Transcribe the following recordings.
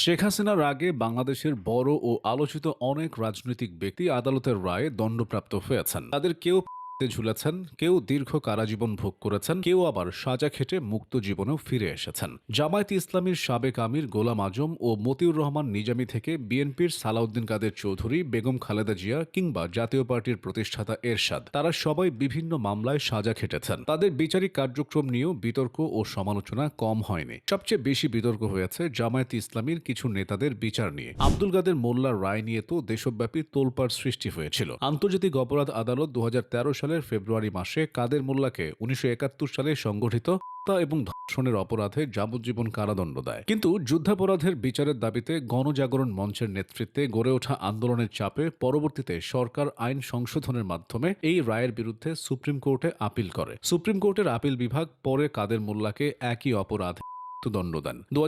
শেখ হাসিনার আগে বাংলাদেশের বড় ও আলোচিত অনেক রাজনৈতিক ব্যক্তি আদালতের রায়ে দণ্ডপ্রাপ্ত হয়েছেন। তাদের কেউ ঝুলেছেন, কেউ দীর্ঘ কারাজীবন ভোগ করেছেন, কেউ আবার সাজা খেটে মুক্ত জীবনেও ফিরে এসেছেন। জামায়াত ইসলামীর সাবেক আমির গোলাম আজম ও মতিউর রহমান নিজামী থেকে বিএনপির সালাউদ্দিন কাদের চৌধুরী, বেগম খালেদা জিয়া কিংবা জাতীয় পার্টির প্রতিষ্ঠাতা এরশাদ, তারা সবাই বিভিন্ন মামলায় সাজা খেটেছেন। তাদের বিচারিক কার্যক্রম নিয়েও বিতর্ক ও সমালোচনা কম হয়নি। সবচেয়ে বেশি বিতর্ক হয়েছে জামায়াত ইসলামীর কিছু নেতাদের বিচার নিয়ে। আব্দুল কাদের মোল্লার রায় নিয়ে তো দেশব্যাপী তোলপাড় সৃষ্টি হয়েছিল। আন্তর্জাতিক অপরাধ আদালত দু তেরো সালের ফেব্রুয়ারি মাসে কাদের মোল্লাকে উনিশশো একাত্তর সালে সংগঠিত এবং ধর্ষণের অপরাধে যাবজ্জীবন কারাদণ্ড দেয়। কিন্তু যুদ্ধাপরাধের বিচারের দাবিতে গণজাগরণ মঞ্চের নেতৃত্বে গড়ে ওঠা আন্দোলনের চাপে পরবর্তীতে সরকার আইন সংশোধনের মাধ্যমে এই রায়ের বিরুদ্ধে সুপ্রিম কোর্টে আপিল করে। সুপ্রিম কোর্টের আপিল বিভাগ পরে কাদের মোল্লাকে একই অপরাধে মৃত্যুদণ্ড দেন। দু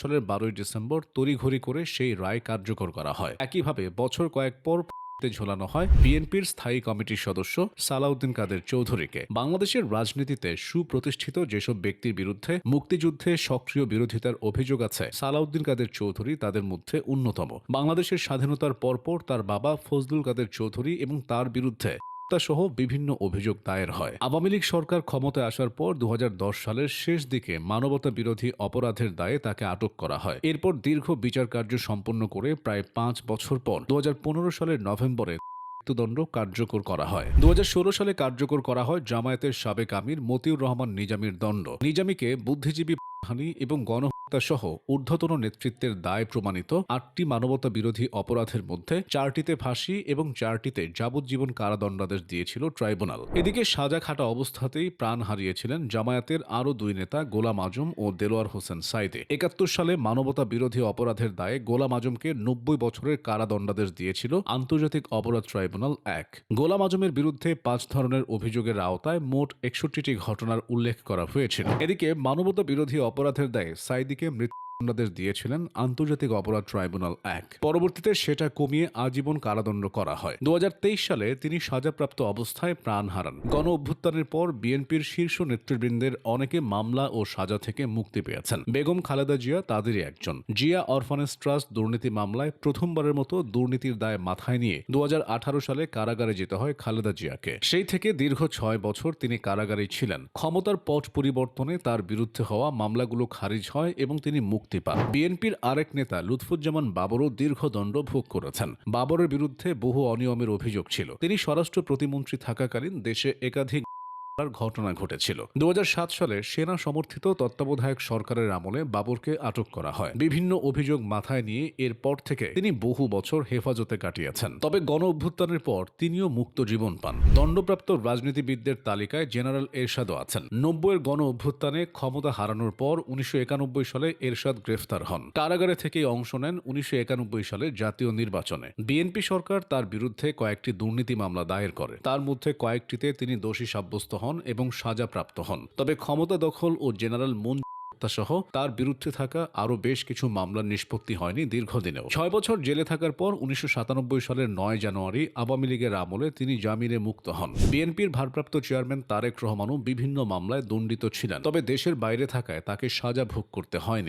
সালের বারোই ডিসেম্বর তড়িঘড়ি করে সেই রায় কার্যকর করা হয়। একইভাবে বছর কয়েক পর ঝোলানো হয় বিএনপির স্থায়ী কমিটির সদস্য সালাউদ্দিন কাদের চৌধুরীকে। বাংলাদেশের রাজনীতিতে সুপ্রতিষ্ঠিত যেসব ব্যক্তির বিরুদ্ধে মুক্তিযুদ্ধে সক্রিয় বিরোধিতার অভিযোগ আছে, সালাউদ্দিন কাদের চৌধুরী তাদের মধ্যে অন্যতম। বাংলাদেশের স্বাধীনতার পরপর তার বাবা ফজলুল কাদের চৌধুরী এবং তার বিরুদ্ধে সহ বিভিন্ন অভিযোগ দায়ের হয়। আওয়ামী লীগ সরকার ক্ষমতায় আসার পর দু সালের শেষ দিকে মানবতা বিরোধী অপরাধের দায়ে তাকে আটক করা হয়। এরপর দীর্ঘ বিচার কার্য সম্পন্ন করে প্রায় পাঁচ বছর পর দু হাজার পনেরো সালের নভেম্বরে মৃত্যুদণ্ড কার্যকর করা হয়। দু হাজার ষোলো সালে কার্যকর করা হয় জামায়াতের সাবেক আমির মতিউর রহমান নিজামীর দণ্ড। নিজামীকে বুদ্ধিজীবী হানি এবং গণহত্যা সহ ঊর্ধ্বতন নেতৃত্বের দায় প্রমাণিত আটটি মানবতা বিরোধী অপরাধের মধ্যে চারটিতে ফাঁসি এবং চারটিতে যাবজ্জীবন কারাদণ্ডাদেশ দিয়েছিল ট্রাইব্যুনাল। এদিকে সাজা খাটা অবস্থাতেই প্রাণ হারিয়েছিলেন জামায়াতের আরও দুই নেতা গোলাম আজম ও দেলোয়ার হোসেন সাইদে। একাত্তর সালে মানবতা বিরোধী অপরাধের দায়ে গোলাম আজমকে নব্বই বছরের কারাদণ্ডাদেশ দিয়েছিল আন্তর্জাতিক অপরাধ ট্রাইব্যুনাল এক। গোলাম আজমের বিরুদ্ধে পাঁচ ধরনের অভিযোগের আওতায় মোট একষট্টিটি ঘটনার উল্লেখ করা হয়েছিল। এদিকে মানবতা বিরোধী অপরাধের দায়ে Einige mit মৃত্যুদণ্ডাদেশ দিয়েছিলেন আন্তর্জাতিক অপরাধ ট্রাইব্যুনাল এক। পরবর্তীতে সেটা কমিয়ে আজীবন কারাদণ্ড করা হয়। দু সালে তিনি সাজাপ্রাপ্ত অবস্থায় প্রাণ হারান। গণ অভ্যুত্থানের পর বিএনপির শীর্ষ নেতৃবৃন্দের অনেকে মামলা ও সাজা থেকে মুক্তি পেয়েছেন। বেগম খালেদা জিয়া তাদেরই একজন। জিয়া অরফানেজ ট্রাস্ট দুর্নীতি মামলায় প্রথমবারের মতো দুর্নীতির দায় মাথায় নিয়ে দু হাজার আঠারো সালে কারাগারে যেতে হয় খালেদা জিয়াকে। সেই থেকে দীর্ঘ ছয় বছর তিনি কারাগারেই ছিলেন। ক্ষমতার পট পরিবর্তনে তার বিরুদ্ধে হওয়া মামলাগুলো খারিজ হয় এবং তিনি মুক্তি পান। বিএনপির আরেক নেতা লুৎফুজ্জামান বাবরও দীর্ঘ দণ্ড ভোগ করেছেন। বাবরের বিরুদ্ধে বহু অনিয়মের অভিযোগ ছিল। তিনি স্বরাষ্ট্র প্রতিমন্ত্রী থাকাকালীন দেশে একাধিক ঘটনা ঘটেছিল। দু হাজার সাত সালে সেনা সমর্থিত তত্ত্বাবধায়ক সরকারের আমলে বাবরকে আটক করা হয়। বিভিন্ন অভিযোগ মাথায় নিয়ে এরপর থেকে তিনি বহু বছর হেফাজতে কাটিয়েছেন। তবে গণ অভ্যুত্থানের পর তিনিও মুক্ত জীবন পান। দণ্ডপ্রাপ্ত রাজনীতিবিদদের তালিকায় জেনারেল এরশাদও আছেন। নব্বইয়ের গণ অভ্যুত্থানে ক্ষমতা হারানোর পর উনিশশো একানব্বই সালে এরশাদ গ্রেফতার হন। কারাগারে থেকেই অংশ নেন উনিশশো একানব্বই সালে জাতীয় নির্বাচনে। বিএনপি সরকার তার বিরুদ্ধে কয়েকটি দুর্নীতি মামলা দায়ের করে। তার মধ্যে কয়েকটিতে তিনি দোষী সাব্যস্ত হন এবং সাজাপ্রাপ্ত হন। তবে ক্ষমতা দখল ও জেনারেল মুন সহ তার বিরুদ্ধে থাকা আরও বেশ কিছু মামলার নিষ্পত্তি হয়নি দীর্ঘদিনেও। ছয় বছর জেলে থাকার পর উনিশশো সাতানব্বই সালের নয় জানুয়ারি আওয়ামী লীগের আমলে তিনি জামিনে মুক্ত হন। বিএনপির ভারপ্রাপ্ত চেয়ারম্যান তারেক রহমানও বিভিন্ন মামলায় দণ্ডিত ছিলেন। তবে দেশের বাইরে থাকায় তাকে সাজা ভোগ করতে হয়নি।